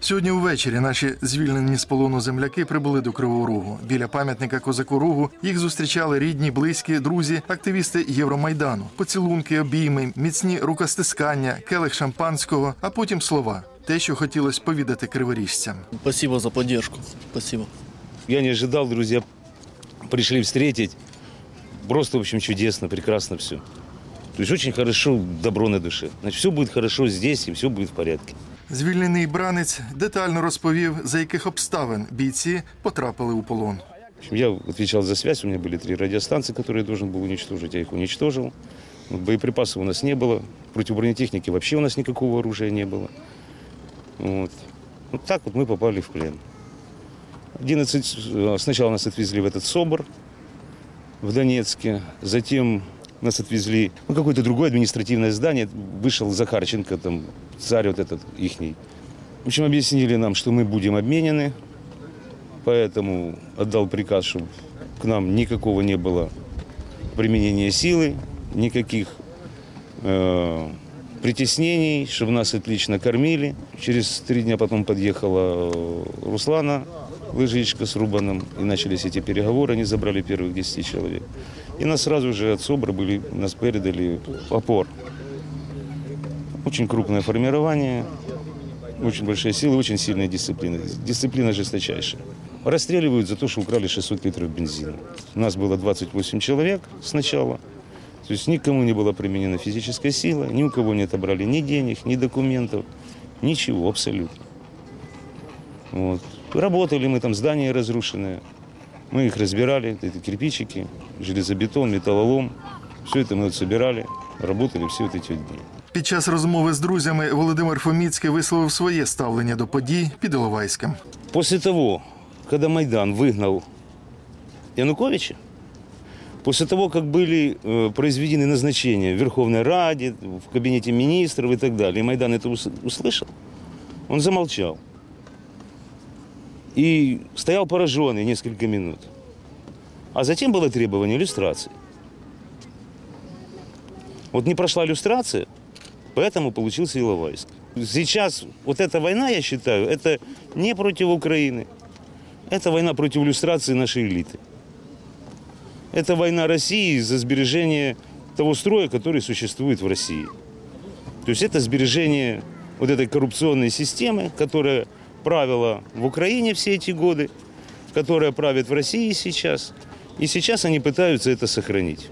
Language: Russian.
Сьогодні увечері наші звільнені з полону земляки прибули до Кривого Рогу. Біля пам'ятника козаку Рогу їх зустрічали рідні, близькі, друзі, активісти Євромайдану, поцілунки, обійми, міцні рукостискання, келих шампанського, а потім слова. Те, що хотілося повідати криворіжцям. Спасибо за поддержку. Спасибо. Я не ожидал, друзья пришли встретить. Просто, в общем, чудесно, прекрасно все. То есть очень хорошо, добро на душе. Значит, все будет хорошо здесь и все будет в порядке. Звільнений бранець детально розповів, за яких обставин бійці потрапили у полон. В общем, я отвечал за связь, у меня были три радиостанции, которые я должен был уничтожить, я их уничтожил. Вот Боеприпасов у нас не было, против бронетехники вообще у нас никакого оружия не было. Вот. Вот так вот мы попали в плен. 11, э, сначала нас отвезли в этот СОБР в Донецке, затем нас отвезли в какое-то другое административное здание. Вышел Захарченко, там, царь вот этот ихний. В общем, объяснили нам, что мы будем обменены, поэтому отдал приказ, чтобы к нам никакого не было применения силы, никаких э, притеснений, чтобы нас отлично кормили. Через три дня потом подъехала э, Руслана, лыжичка с Рубаном, и начались эти переговоры, они забрали первых 10 человек. И нас сразу же от СОБРа были, нас передали опор. Очень крупное формирование, очень большие силы, очень сильная дисциплина. Дисциплина жесточайшая. Расстреливают за то, что украли 600 литров бензина. У нас было 28 человек сначала. То есть никому не была применена физическая сила, ни у кого не отобрали ни денег, ни документов, ничего абсолютно. Вот. Работали мы там, здания разрушенные. Мы их разбирали, это кирпичики, железобетон, металлолом. Все это мы вот собирали, работали все вот эти вот дни. Під час розмови з друзями Володимир Фоміцький висловив своє ставлення до подій під Іловайськом. После того, когда Майдан выгнал Януковича, после того, как были э, произведены назначения в Верховной Раде, в кабинете министров и так далее, и Майдан это ус- услышал, он замолчал. И стоял пораженный несколько минут. А затем было требование иллюстрации. Вот не прошла иллюстрация, поэтому получился Иловайск. Сейчас вот эта война, я считаю, это не против Украины. Это война против иллюстрации нашей элиты. Это война России за сбережение того строя, который существует в России. То есть это сбережение вот этой коррупционной системы, которая правила в Украине все эти годы, которая правит в России сейчас. И сейчас они пытаются это сохранить.